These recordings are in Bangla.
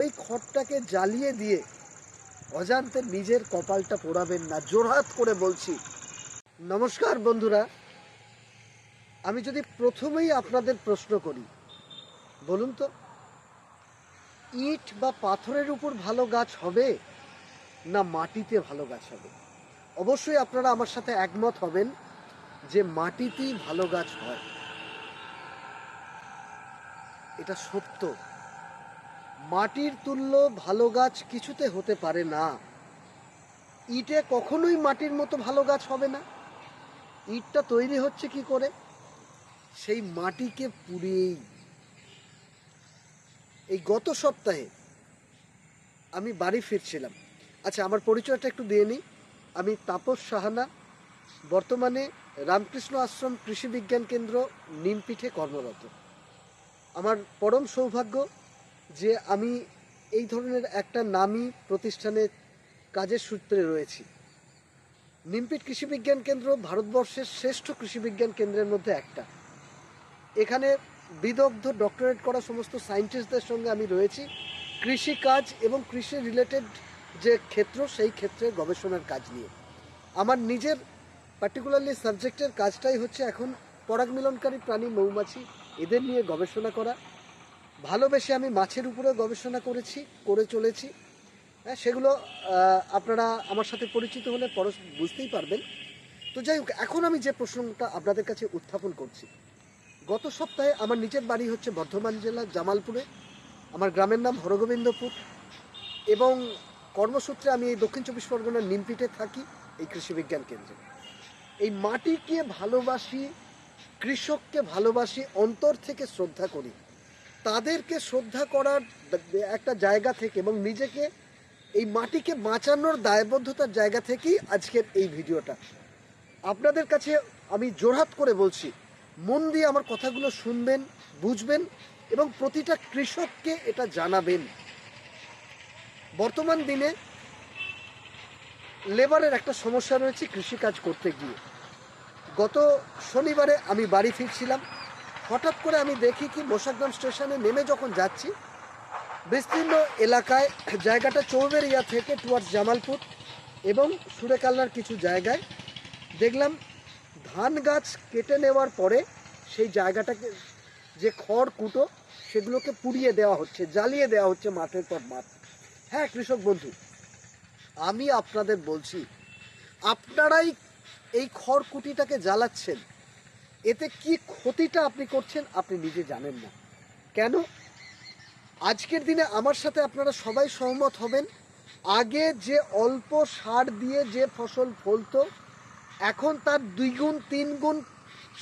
এই খড়টাকে জ্বালিয়ে দিয়ে অজান্তে নিজের কপালটা পোড়াবেন না জোরহাত করে বলছি। নমস্কার বন্ধুরা, আমি যদি প্রথমেই আপনাদের প্রশ্ন করি, বলুন তো, ইট বা পাথরের উপর ভালো গাছ হবে না মাটিতে ভালো গাছ হবে? অবশ্যই আপনারা আমার সাথে একমত হবেন যে মাটিতেই ভালো গাছ হয়। এটা সত্য। মাটির তুল্য ভালো গাছ কিছুতে হতে পারে না। ইটে কখনোই মাটির মতো ভালো গাছ হবে না। ইটটা তৈরি হচ্ছে কি করে? সেই মাটিকে পুড়িয়েই। এই গত সপ্তাহে আমি বাড়ি ফিরছিলাম। আচ্ছা আমার পরিচয়টা একটু দিয়ে নিই। আমি তাপস সাহানা, বর্তমানে রামকৃষ্ণ আশ্রম কৃষি বিজ্ঞান কেন্দ্র নিমপিঠে কর্মরত। আমার পরম সৌভাগ্য যে আমি এই ধরনের একটা নামী প্রতিষ্ঠানে কাজের সূত্রে রয়েছি। নিমপিট কৃষি বিজ্ঞান কেন্দ্র ভারতবর্ষের শ্রেষ্ঠ কৃষি বিজ্ঞান কেন্দ্রের মধ্যে একটা। এখানে বিদগ্ধ, ডক্টরেট করা সমস্ত সায়েন্টিস্টদের সঙ্গে আমি রয়েছি। কৃষি কাজ এবং কৃষি রিলেটেড যে ক্ষেত্র, সেই ক্ষেত্রে গবেষণার কাজ নিয়ে। আমার নিজের পার্টিকুলারলি সাবজেক্টের কাজটাই হচ্ছে এখন পরাগ মিলনকারী প্রাণী মৌমাছি। এদের নিয়ে গবেষণা করা। ভালোবেসে আমি মাছের উপরে গবেষণা করেছি, করে চলেছি। হ্যাঁ সেগুলো আপনারা আমার সাথে পরিচিত হলে পর বুঝতেই পারবেন। তো যাই হোক, এখন আমি যে প্রশ্নটা আপনাদের কাছে উত্থাপন করছি। গত সপ্তাহে আমার নিজের বাড়ি হচ্ছে বর্ধমান জেলার জামালপুরে। আমার গ্রামের নাম হরগোবিন্দপুর। এবং কর্মসূত্রে আমি এই দক্ষিণ চব্বিশ পরগনার নিমপিটে থাকি, এই কৃষি বিজ্ঞান কেন্দ্রে। এই মাটিকে ভালোবাসি, কৃষককে ভালোবাসি, অন্তর থেকে শ্রদ্ধা করি। তাদেরকে শ্রদ্ধা করার একটা জায়গা থেকে এবং নিজেকে এই মাটিকে বাঁচানোর দায়বদ্ধতার জায়গা থেকেই আজকের এই ভিডিওটা। আপনাদের কাছে আমি জোরহাত করে বলছি, মন দিয়ে আমার কথাগুলো শুনবেন, বুঝবেন এবং প্রতিটা কৃষককে এটা জানাবেন। বর্তমান দিনে লেবারের একটা সমস্যা রয়েছে কৃষিকাজ করতে গিয়ে। গত শনিবারে আমি বাড়ি ফিরছিলাম হঠাৎ করে আমি দেখি কি মোশাগ্রাম স্টেশনে নেমে যখন যাচ্ছি, বিস্তীর্ণ এলাকায় জায়গাটা চৌবেরিয়া থেকে টুয়ার্ডস জামালপুর এবং সুরেকালনার কিছু জায়গায় দেখলাম ধান গাছ কেটে নেওয়ার পরে সেই জায়গাটাকে যে খড় কুটো সেগুলোকে পুড়িয়ে দেওয়া হচ্ছে, জ্বালিয়ে দেওয়া হচ্ছে মাঠের পর মাঠ। হ্যাঁ কৃষক বন্ধু, আমি আপনাদের বলছি, আপনারাই এই খড়কুটিটাকে জ্বালাচ্ছেন। এতে কি ক্ষতিটা আপনি করছেন আপনি নিজে জানেন না। কেন? আজকের দিনে আমার সাথে আপনারা সবাই সহমত হবেন, আগে যে অল্প সার দিয়ে যে ফসল ফলতো, এখন তার দুই গুণ তিন গুণ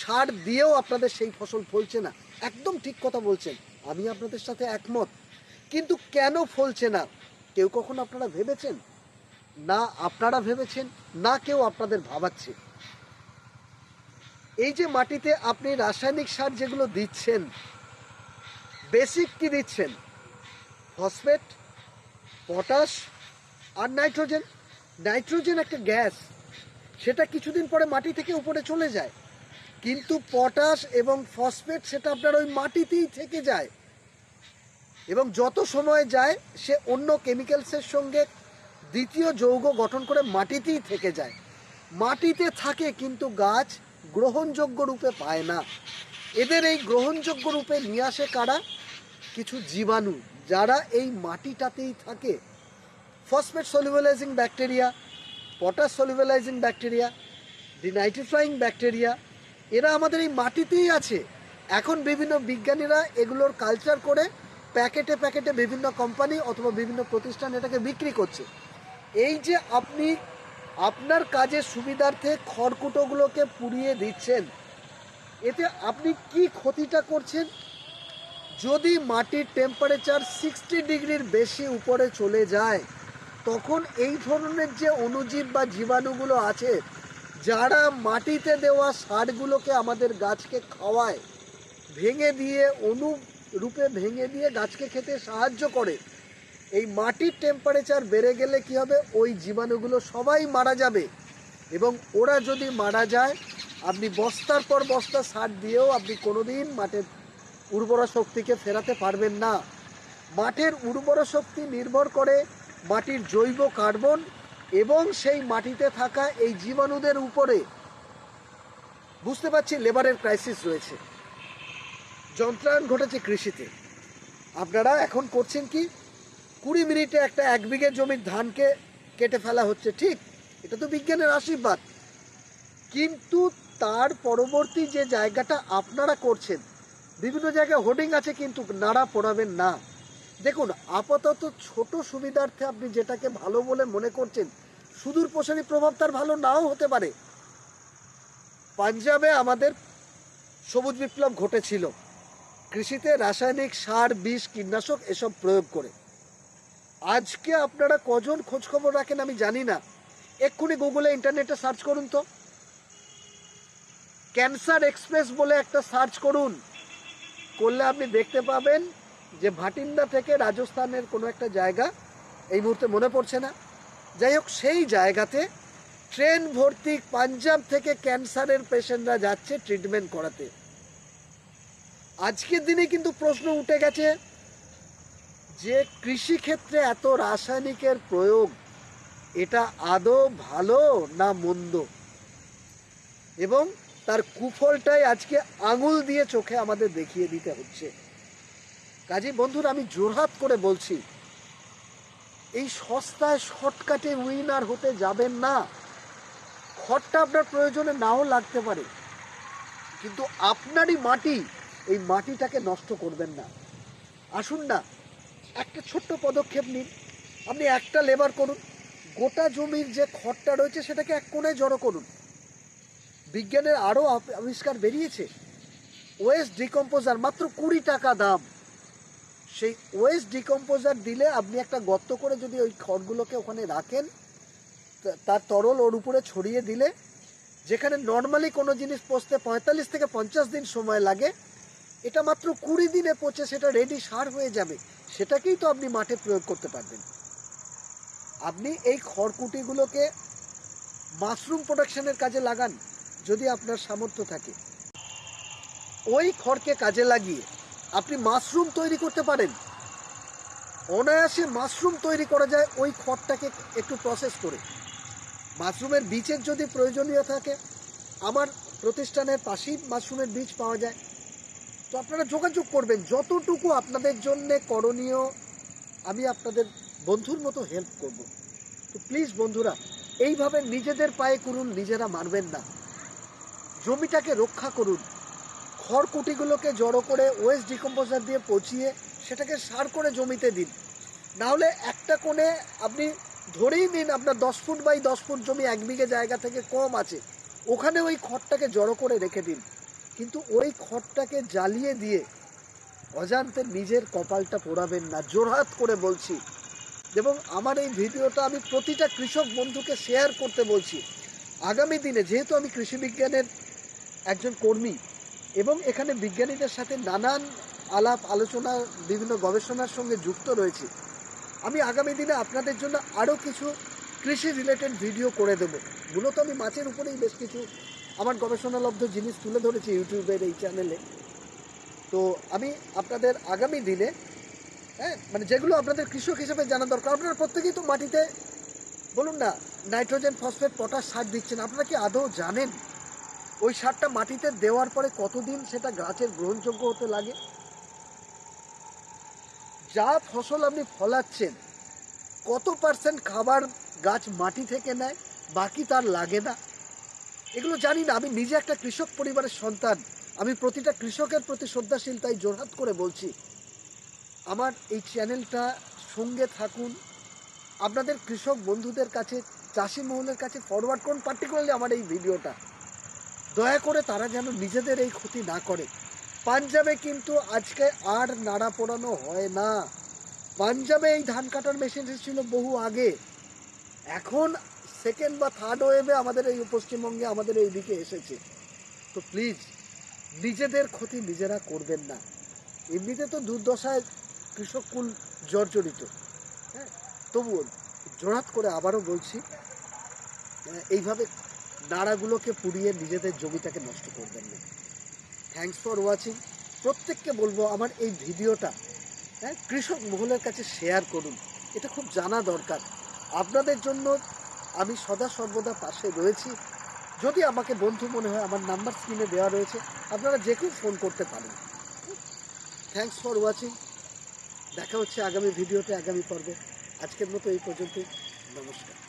সার দিয়েও আপনাদের সেই ফসল ফলছে না। একদম ঠিক কথা বলছেন, আমি আপনাদের সাথে একমত। কিন্তু কেন ফলছে না, কেউ কখন আপনারা ভেবেছেন? না আপনারা ভেবেছেন, না কেউ আপনাদের ভাবাচ্ছে। যে মাটিতে আপনি রাসায়নিক সার যেগুলো দিচ্ছেন বেসিক কি দিচ্ছেন? ফসফেট পটাশ আর নাইট্রোজেন নাইট্রোজেন একটা গ্যাস সেটা কিছুদিন পরে মাটি থেকে উপরে চলে যায়। কিন্তু পটাশ এবং ফসফেট সেটা আপনার ওই মাটিতেই থেকে যায়। এবং যত সময় যায়, সে অন্য কেমিক্যালসের সঙ্গে দ্বিতীয় যৌগ গঠন করে মাটিতেই থেকে যায়। মাটিতে থাকে কিন্তু গাছ গ্রহণযোগ্য রূপে পায় না। এদের এই গ্রহণযোগ্য রূপে নিয়ে আসে কারা? কিছু জীবাণু, যারা এই মাটিটাতেই থাকে। Phosphate solubilising bacteria potash solubilising bacteria denitrifying bacteria এরা আমাদের এই মাটিতেই আছে। এখন বিভিন্ন বিজ্ঞানীরা এগুলোর কালচার করে প্যাকেটে প্যাকেটে বিভিন্ন কোম্পানি অথবা বিভিন্ন প্রতিষ্ঠান এটাকে বিক্রি করছে। এই যে আপনি আপনার কাজের সুবিধার্থে খড়কুটোগুলোকে পুড়িয়ে দিচ্ছেন। এতে আপনি কি ক্ষতিটা করছেন? যদি মাটির টেম্পারেচার সিক্সটি ডিগ্রির বেশি উপরে চলে যায়, তখন এই ধরনের যে অণুজীব বা জীবাণুগুলো আছে, যারা মাটিতে দেওয়া সারগুলোকে আমাদের গাছকে খাওয়ায়, ভেঙে দিয়ে অনু রূপে ভেঙে দিয়ে গাছকে খেতে সাহায্য করে এই মাটির টেম্পারেচার বেড়ে গেলে কি হবে? ওই জীবাণুগুলো সবাই মারা যাবে। এবং ওরা যদি মারা যায়, আপনি বস্তার পর বস্তা সার দিয়েও আপনি কোনোদিন মাঠের উর্বরা শক্তিকে ফেরাতে পারবেন না। মাঠের উর্বর শক্তি নির্ভর করে মাটির জৈব কার্বন এবং সেই মাটিতে থাকা এই জীবাণুদের উপরে। বুঝতে পারছি, লেবারের ক্রাইসিস রয়েছে। যন্ত্রায়ন ঘটেছে কৃষিতে। আপনারা এখন করছেন কি? কুড়ি মিনিটে একটা এক বিঘে জমির ধানকে কেটে ফেলা হচ্ছে, ঠিক? এটা তো বিজ্ঞানের আশীর্বাদ। কিন্তু তার পরবর্তী যে জায়গাটা আপনারা করছেন, বিভিন্ন জায়গায় হোর্ডিং আছে কিন্তু নাড়া পড়াবেন না। দেখুন, আপাতত ছোট সুবিধার্থে আপনি যেটাকে ভালো বলে মনে করছেন, সুদূর প্রসারী প্রভাব তার ভালো নাও হতে পারে। পাঞ্জাবে আমাদের সবুজ বিপ্লব ঘটেছিল। কৃষিতে রাসায়নিক সার, বিষ, কীটনাশক এসব প্রয়োগ করে। আজকে আপনারা কজন খোঁজখবর রাখেন আমি জানি না। এক্ষুনি গুগলে ইন্টারনেটে সার্চ করুন তো। ক্যান্সার এক্সপ্রেস বলে একটা সার্চ করুন। করলে আপনি দেখতে পাবেন যে ভাটিন্ডা থেকে রাজস্থানের কোনো একটা জায়গা, এই মুহূর্তে মনে পড়ছে না। যাই হোক, সেই জায়গাতে ট্রেন ভর্তি পাঞ্জাব থেকে ক্যান্সারের পেশেন্টরা যাচ্ছে ট্রিটমেন্ট করাতে। আজকের দিনে কিন্তু প্রশ্ন উঠে গেছে যে কৃষিক্ষেত্রে এত রাসায়নিকের প্রয়োগ, এটা আদৌ ভালো না মন্দ? এবং তার কুফলটাই আজকে আঙুল দিয়ে চোখে আমাদের দেখিয়ে দিতে হচ্ছে। কাজী বন্ধুরা, আমি জোরহাত করে বলছি, এই সস্তায় শর্টকাটে উইনার হতে যাবেন না। খড়টা আপনার প্রয়োজনে নাও লাগতে পারে, কিন্তু আপনারই মাটি, এই মাটিটাকে নষ্ট করবেন না। আসুন না একটা ছোট্ট পদক্ষেপ নিন। আপনি একটা লেবার করুন। গোটা জমির যে খড়টা রয়েছে সেটাকে এক কোণায় জড়ো করুন। বিজ্ঞানের আরও আবিষ্কার বেরিয়েছে। ওয়েস্ট ডিকম্পোজার মাত্র কুড়ি টাকা দাম। সেই ওয়েস্ট ডিকম্পোজার দিলে আপনি একটা গর্ত করে যদি ওই খড়গুলোকে ওখানে রাখেন তার তরল ওর উপরে ছড়িয়ে দিলে, যেখানে নর্মালি কোনো জিনিস পচতে পঁয়তাল্লিশ থেকে পঞ্চাশ দিন সময় লাগে, এটা মাত্র কুড়ি দিনে পচে সেটা রেডি সার হয়ে যাবে। সেটাকেই তো আপনি মাঠে প্রয়োগ করতে পারবেন। আপনি এই খড়কুটিগুলোকে মাশরুম প্রোডাকশনের কাজে লাগান, যদি আপনার সামর্থ্য থাকে। ওই খড়কে কাজে লাগিয়ে আপনি মাশরুম তৈরি করতে পারেন। অনায়াসে মাশরুম তৈরি করা যায় ওই খড়টাকে একটু প্রসেস করে। মাশরুমের বীজের যদি প্রয়োজনীয় থাকে, আমার প্রতিষ্ঠানের পাশেই মাশরুমের বীজ পাওয়া যায়। তো আপনারা যোগাযোগ করবেন। যতটুকু আপনাদের জন্য করণীয়, আমি আপনাদের বন্ধুর মতো হেল্প করব। তো প্লিজ বন্ধুরা, এইভাবে নিজেদের পায়ে করুন, নিজেরা মারবেন না। জমিটাকে রক্ষা করুন। খড়কুটিগুলোকে জড়ো করে ওয়েস্ট ডিকম্পোজার দিয়ে পচিয়ে সেটাকে সার করে জমিতে দিন। না হলে একটা কোণে আপনি ধরেই নিন আপনার দশ ফুট বাই দশ ফুট জমি এক বিঘে জায়গা থেকে কম আছে। ওখানে ওই খড়টাকে জড়ো করে রেখে দিন। কিন্তু ওই খড়টাকে জ্বালিয়ে দিয়ে অজান্তে নিজের কপালটা পোড়াবেন না। জোরহাত করে বলছি। এবং আমার এই ভিডিওটা আমি প্রতিটা কৃষক বন্ধুকে শেয়ার করতে বলছি। আগামী দিনে যেহেতু আমি কৃষি বিজ্ঞানের একজন কর্মী এবং এখানে বিজ্ঞানীদের সাথে নানান আলাপ, আলোচনা, বিভিন্ন গবেষণার সঙ্গে যুক্ত রয়েছি, আমি আগামী দিনে আপনাদের জন্য আরও কিছু কৃষি রিলেটেড ভিডিও করে দেবো। মূলত আমি মাছের উপরেই বেশ কিছু আমার গবেষণালব্ধ জিনিস তুলে ধরেছি ইউটিউবের এই চ্যানেলে। তো আমি আপনাদের আগামী দিনে হ্যাঁ মানে যেগুলো আপনাদের কৃষক হিসেবে জানা দরকার, আপনারা প্রত্যেকেই তো মাটিতে, বলুন না, নাইট্রোজেন, ফসফেট, পটাশ সার দিচ্ছেন। আপনারা কি আদৌ জানেন ওই সারটা মাটিতে দেওয়ার পরে কতদিন সেটা গাছের গ্রহণযোগ্য হতে লাগে? যা ফসল আপনি ফলাচ্ছেন, কত পার্সেন্ট খাবার গাছ মাটি থেকে নেয়, বাকি তার লাগে না। এগুলো জানি না, আমি নিজে একটা কৃষক পরিবারের সন্তান। আমি প্রতিটা কৃষকের প্রতি শ্রদ্ধাশীল, তাই জোরহাত করে বলছি। আমার এই চ্যানেলটা সঙ্গে থাকুন। আপনাদের কৃষক বন্ধুদের কাছে, চাষি মহলের কাছে ফরওয়ার্ড করুন পার্টিকুলারলি আমার এই ভিডিওটা। দয়া করে তারা যেন নিজেদের এই ক্ষতি না করে। পাঞ্জাবে কিন্তু আজকে আর নাড়া পোড়ানো হয় না। পাঞ্জাবে এই ধান কাটার মেশিন এসেছিল বহু আগে। এখন সেকেন্ড বা থার্ড ওয়েভে আমাদের এই পশ্চিমবঙ্গে আমাদের এই দিকে এসেছে। তো প্লিজ নিজেদের ক্ষতি নিজেরা করবেন না। এমনিতে তো দুর্দশায় কৃষককুল জর্জরিত। হ্যাঁ তবুও জোড়াত করে আবারও বলছি এইভাবে নাড়াগুলোকে পুড়িয়ে নিজেদের জমিটাকে নষ্ট করবেন না। থ্যাংকস ফর ওয়াচিং প্রত্যেককে বলব, আমার এই ভিডিওটা হ্যাঁ কৃষক মহলের কাছে শেয়ার করুন। এটা খুব জানা দরকার। আপনাদের জন্য আমি সদা সর্বদা পাশে রয়েছি। যদি আমাকে বন্ধু মনে হয়, আমার নাম্বার স্ক্রিনে দেওয়া রয়েছে, আপনারা যে কেউ ফোন করতে পারেন। থ্যাংকস ফর ওয়াচিং দেখা হচ্ছে আগামী ভিডিওতে আগামী পর্বে। আজকের মতো এই পর্যন্ত নমস্কার।